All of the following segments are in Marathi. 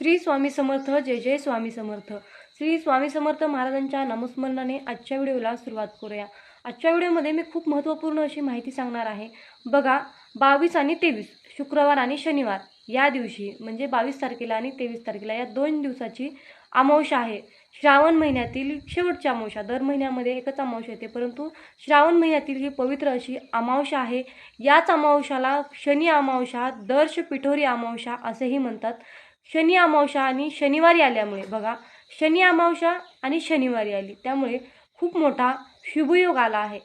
श्री स्वामी समर्थ जय जय स्वामी समर्थ. श्री स्वामी समर्थ महाराजांच्या नामस्मरणाने आजच्या व्हिडिओला सुरुवात करूया. आजच्या व्हिडिओमध्ये मी खूप महत्त्वपूर्ण अशी माहिती सांगणार आहे. बघा बावीस आणि तेवीस शुक्रवार आणि शनिवार या दिवशी म्हणजे बावीस तारखेला आणि तेवीस तारखेला या दोन दिवसाची अमावशा आहे. श्रावण महिन्यातील शेवटची अमावशा दर महिन्यामध्ये एकच अमावशा येते परंतु श्रावण महिन्यातील ही पवित्र अशी अमावशा आहे. याच अमावशाला शनी अमावशा दर्श पिठोरी अमावशा असेही म्हणतात. शनी अमावस्या आणि शनिवारी आल्यामुळे बघा शनी अमावस्या आणि शनिवारी आली. त्यामुळे खूप मोठा शुभयोग आला आहे.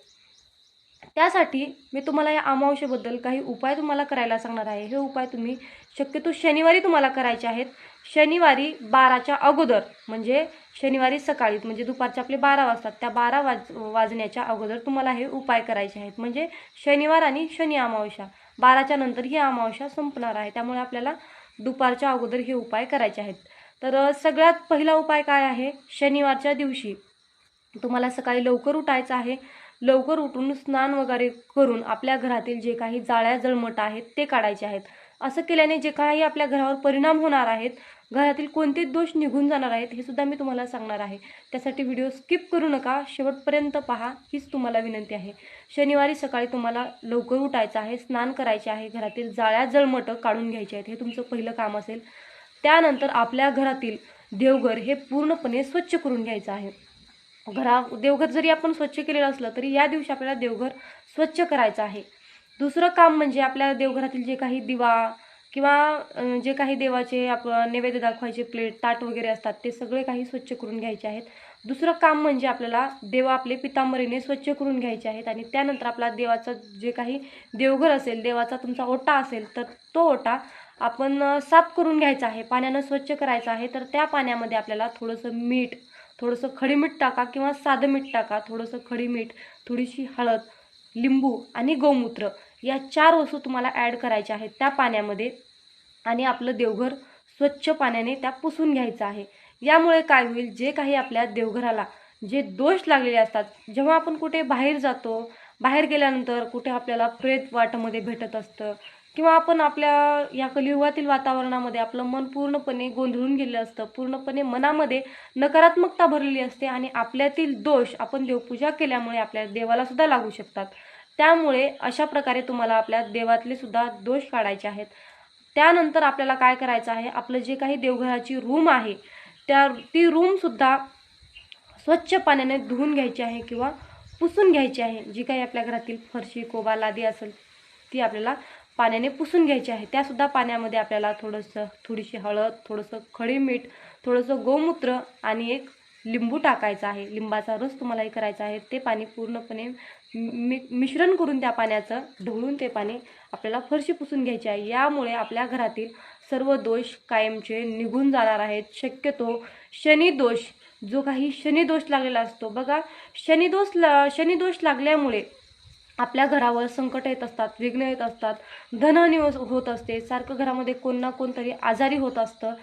त्यासाठी मी तुम्हाला या अमावस्येबद्दल काही उपाय तुम्हाला करायला सांगणार आहे. हे उपाय तुम्ही शक्यतो शनिवारी तुम्हाला करायचे आहेत. शनिवारी बाराच्या अगोदर म्हणजे शनिवारी सकाळी म्हणजे दुपारचे आपले बारा वाजतात. त्या बारा वाज वाजण्याच्या अगोदर तुम्हाला हे उपाय करायचे आहेत. म्हणजे शनिवार आणि शनी अमावस्या. बाराच्या नंतर ही अमावस्या संपणार आहे. त्यामुळे आपल्याला दुपारच्या अगोदर हे उपाय करायचे आहेत. तर सगळ्यात पहिला उपाय काय आहे? शनिवारच्या दिवशी तुम्हाला सकाळी लवकर उठायचं आहे. लवकर उठून स्नान वगैरे करून आपल्या घरातील जे काही जाळ्या जळमट आहेत ते काढायचे आहेत. असं केल्याने जे काही आपल्या घरावर परिणाम होणार आहेत घरातील कोणते दोष निघून जाणार आहेत हे सुद्धा मी तुम्हाला सांगणार आहे. त्यासाठी व्हिडिओ स्किप करू नका शेवटपर्यंत पहा हीच तुम्हाला विनंती आहे. शनिवारी सकाळी तुम्हाला लवकर उठायचं आहे स्नान करायचे आहे घरातील जाळ्या जळमटं काढून घ्यायचे आहेत हे तुमचं पहिलं काम असेल. त्यानंतर आपल्या घरातील देवघर हे पूर्णपणे स्वच्छ करून घ्यायचं आहे. घरा देवघर जरी आपण स्वच्छ केलेलं असलं तरी या दिवशी आपल्याला देवघर स्वच्छ करायचं आहे. दुसरं काम म्हणजे आपल्या देवघरातील जे काही दिवा किंवा जे काही देवाचे आप नैवेद्य दाखवायचे प्लेट ताट वगैरे असतात ते सगळे काही स्वच्छ करून घ्यायचे आहेत. दुसरं काम म्हणजे आपल्याला देव आपले पितांबरीने स्वच्छ करून घ्यायचे आहेत आणि त्यानंतर आपला देवाचं जे काही देवघर असेल देवाचा तुमचा ओटा असेल तर तो ओटा आपण साफ करून घ्यायचा आहे पाण्यानं स्वच्छ करायचा आहे तर त्या पाण्यामध्ये आपल्याला थोडंसं मीठ थोडंसं खडी मीठ टाका किंवा साधं मीठ टाका थोडंसं खडी मीठ थोडीशी हळद लिंबू आणि गोमूत्र या चार वस्तू तुम्हाला ॲड करायच्या आहेत त्या पाण्यामध्ये. आणि आपलं देवघर स्वच्छ पाण्याने त्या पुसून घ्यायचं आहे. यामुळे काय होईल? जे काही आपल्या देवघराला जे दोष लागलेले असतात जेव्हा आपण कुठे बाहेर जातो बाहेर गेल्यानंतर कुठे आपल्याला प्रेत वाटमध्ये भेटत असतं किंवा आपण आपल्या या कलियुगातील वातावरणामध्ये आपलं मन पूर्णपणे गोंधळून गेलेलं असतं पूर्णपणे मनामध्ये नकारात्मकता भरलेली असते आणि आपल्यातील दोष आपण देवपूजा केल्यामुळे आपल्या देवाला सुद्धा लागू शकतात. त्यामुळे अशा प्रकारे तुम्हाला आपल्या देवातले सुद्धा दोष काढायचे आहेत. त्यानंतर आपल्याला काय करायचं आहे? आपलं जे काही देवघराची रूम आहे त्या ती रूमसुद्धा स्वच्छ पाण्याने धुवून घ्यायची आहे किंवा पुसून घ्यायची आहे. जी काही आपल्या घरातील फरशी कोबा लादी असेल ती आपल्याला पाण्याने पुसून घ्यायची आहे. त्यासुद्धा पाण्यामध्ये आपल्याला थोडंसं थोडीशी हळद थोडंसं खडी मीठ थोडंसं गोमूत्र आणि एक लिंबू टाकायचा आहे. लिंबाचा रस तुम्हालाही करायचा आहे. ते पाणी पूर्णपणे मि मिश्रण करून त्या पाण्याचं ढवळून ते पाणी आपल्याला फरशी पुसून घ्यायची आहे. यामुळे आपल्या घरातील सर्व दोष कायमचे निघून जाणार आहेत. शक्यतो शनिदोष जो काही शनिदोष लागलेला असतो. बघा शनिदोष ला शनिदोष लागल्यामुळे आपल्या घरावर संकट येत असतात विघ्न येत असतात धनहानी होत असते सारखं घरामध्ये कोण ना कोणतरी आजारी होत असतं.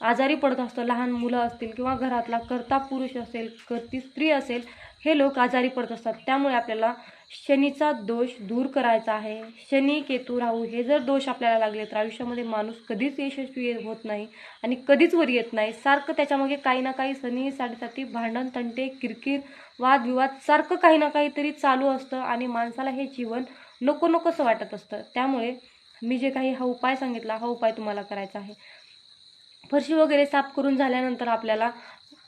आजारी पडत असतं लहान मुलं असतील किंवा घरातला कर्ता पुरुष असेल कर्ती स्त्री असेल हे लोक आजारी पडत असतात. त्यामुळे आपल्याला शनीचा दोष दूर करायचा आहे. शनी केतू राहू हे जर दोष आपल्याला लागले तर आयुष्यामध्ये माणूस कधीच यशस्वी होत नाही आणि कधीच वर येत नाही. सारखं त्याच्यामागे काही ना काही सनी साडेसाती भांडण तंटे किरकिर वादविवाद सारखं काही ना काहीतरी चालू असतं आणि माणसाला हे जीवन नको नकोसं वाटत असतं. त्यामुळे मी जे काही हा उपाय सांगितला हा उपाय तुम्हाला करायचा आहे. फरशी वगैरे साफ करून झाल्यानंतर आपल्याला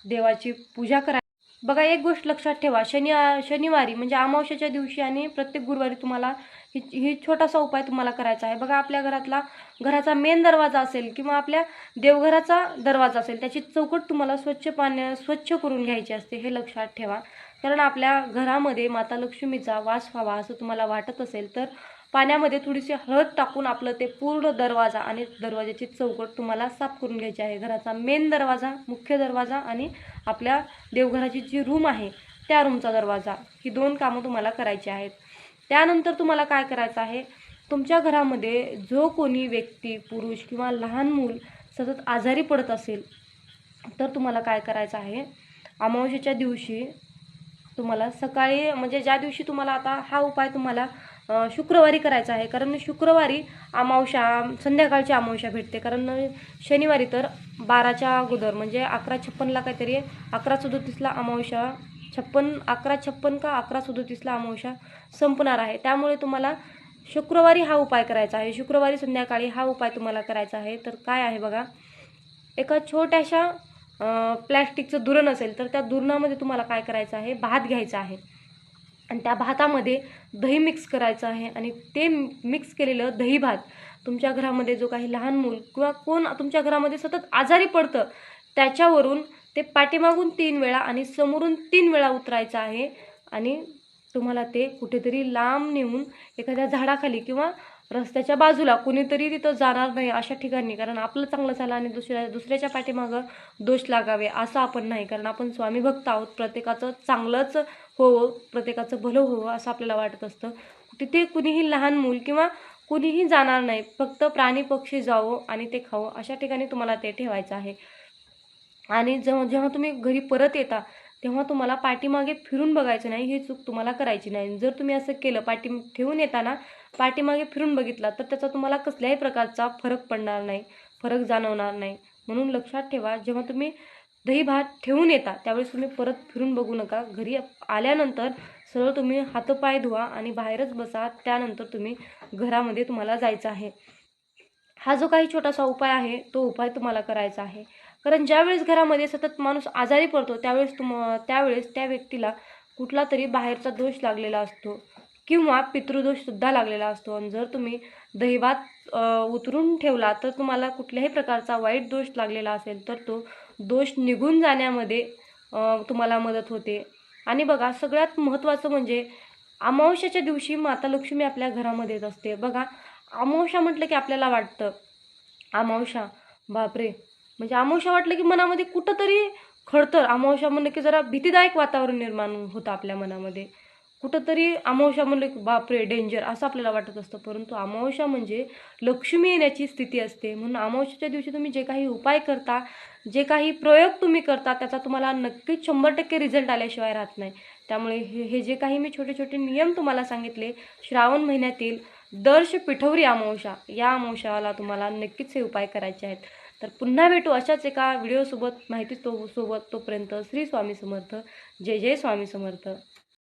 देवाची पूजा करा बघा एक गोष्ट लक्षात ठेवा. शनि शनिवारी म्हणजे अमावस्याच्या दिवशी आणि प्रत्येक गुरुवारी तुम्हाला ही ही छोटासा उपाय तुम्हाला करायचा आहे. बघा आपल्या घरातला घराचा मेन दरवाजा असेल किंवा आपल्या देवघराचा दरवाजा असेल त्याची चौकट तुम्हाला स्वच्छ पाण्या स्वच्छ करून घ्यायची असते हे लक्षात ठेवा. कारण आपल्या घरामध्ये माता लक्ष्मीचा वास व्हावा असं तुम्हाला वाटत असेल तर पाण्यामध्ये थोडीशी हळद टाकून आपलं ते पूर्ण दरवाजा आणि दरवाजाची चौकट तुम्हाला साफ करून घ्यायची आहे. घराचा मेन दरवाजा मुख्य दरवाजा आणि आपल्या देवघराची जी रूम आहे त्या रूमचा दरवाजा. ही दोन कामं तुम्हाला करायची आहेत. त्यानंतर तुम्हाला काय करायचं आहे? तुमच्या घरामध्ये जो कोणी व्यक्ती पुरुष किंवा लहान मूल सतत आजारी पडत असेल तर तुम्हाला काय करायचं आहे? अमावस्येच्या दिवशी तुम्हाला सकाळी म्हणजे ज्या दिवशी तुम्हाला आता हा उपाय तुम्हाला शुक्रवारी करायचा आहे. कारण शुक्रवारी अमावश्या संध्याकाळची अमावश्या भेटते. कारण शनिवारी तर बाराच्या अगोदर म्हणजे अकरा छप्पनला काहीतरी अकरा सदोतीसला अमावस्या छप्पन अकरा छप्पन का अकरा सदोतीसला अमावश्या संपणार आहे. त्यामुळे तुम्हाला शुक्रवारी हा उपाय करायचा आहे. शुक्रवारी संध्याकाळी हा उपाय तुम्हाला करायचा आहे. तर काय आहे बघा एका छोट्याशा प्लॅस्टिकचं दुरण असेल तर त्या दुरणामध्ये तुम्हाला काय करायचं आहे? भात घ्यायचा आहे. आणि त्या भातामध्ये दही मिक्स करायचं आहे. आणि ते मिक्स केलेलं दही भात तुमच्या घरामध्ये जो काही लहान मूल किंवा कोण तुमच्या घरामध्ये सतत आजारी पडतं त्याच्यावरून ते पाठीमागून तीन वेळा आणि समोरून तीन वेळा उतरायचं आहे. आणि तुम्हाला ते कुठेतरी लांब नेऊन एखाद्या झाडाखाली किंवा रस्त्याच्या बाजूला कुणीतरी तिथं जाणार नाही अशा ठिकाणी. कारण आपलं चांगलं झालं आणि दुसऱ्या दुसऱ्याच्या पाठीमागं दोष लागावे असं आपण नाही. कारण आपण स्वामी भक्त आहोत. प्रत्येकाचं चांगलंच होवं प्रत्येकाचं भलं होवं असं आपल्याला वाटत असतं. तिथे कुणीही लहान मूल किंवा कुणीही जाणार नाही फक्त प्राणी पक्षी जावं आणि ते खावं अशा ठिकाणी तुम्हाला ते ठेवायचं आहे. आणि जेव्हा जेव्हा तुम्ही घरी परत येता तेव्हा तुम्हाला पाठीमागे फिरून बघायचं नाही ही चूक तुम्हाला करायची नाही. जर तुम्ही असं केलं पाठी ठेवून येताना पाठीमागे फिरून बघितला तर त्याचा तुम्हाला कसल्याही प्रकारचा फरक पडणार नाही फरक जाणवणार नाही. म्हणून लक्षात ठेवा जेव्हा तुम्ही दही भात ठेवून येता. त्यावेळेस तुम्ही परत फिरून बघू नका. घरी आल्यानंतर सरळ तुम्ही हातपाय धुवा आणि बाहेरच बसा. त्यानंतर तुम्ही घरामध्ये तुम्हाला जायचं आहे. हा जो काही छोटासा उपाय आहे तो उपाय तुम्हाला करायचा आहे. कारण ज्यावेळेस घरामध्ये सतत माणूस आजारी पडतो त्यावेळेस तुम त्यावेळेस त्या व्यक्तीला कुठला तरी बाहेरचा दोष लागलेला असतो किंवा पितृदोषसुद्धा लागलेला असतो. आणि जर तुम्ही दहीभात उतरून ठेवला तर तुम्हाला कुठल्याही प्रकारचा वाईट दोष लागलेला असेल तर तो दोष निघून जाण्यामध्ये तुम्हाला मदत होते. आणि बघा सगळ्यात महत्त्वाचं म्हणजे अमावस्याच्या दिवशी माता लक्ष्मी आपल्या घरामध्ये येत असते. बघा अमावस्या म्हटलं की आपल्याला वाटतं. अमावस्या बापरे. म्हणजे अमावस्या वाटलं की मनामध्ये कुठंतरी खडतर. अमावस्या म्हणलं की जरा भीतीदायक वातावरण निर्माण होतं आपल्या मनामध्ये. कुठंतरी अमावस्या म्हणलं की बापरे डेंजर असं आपल्याला वाटत असतं. परंतु अमावस्या म्हणजे लक्ष्मी येण्याची स्थिती असते. म्हणून अमावस्याच्या दिवशी तुम्ही जे काही उपाय करता जे काही प्रयोग तुम्ही करता त्याचा तुम्हाला नक्कीच शंभर टक्के रिझल्ट आल्याशिवाय राहत नाही. त्यामुळे हे हे जे काही मी छोटे छोटे नियम तुम्हाला सांगितले श्रावण महिन्यातील दर्श पिठवरी अमावस्या या अमावस्याला तुम्हाला नक्कीच हे उपाय करायचे आहेत. तर पुन्हा भेटू अशाच एका व्हिडिओसोबत माहिती तो सोबत तोपर्यंत श्री स्वामी समर्थ. जय जय स्वामी समर्थ.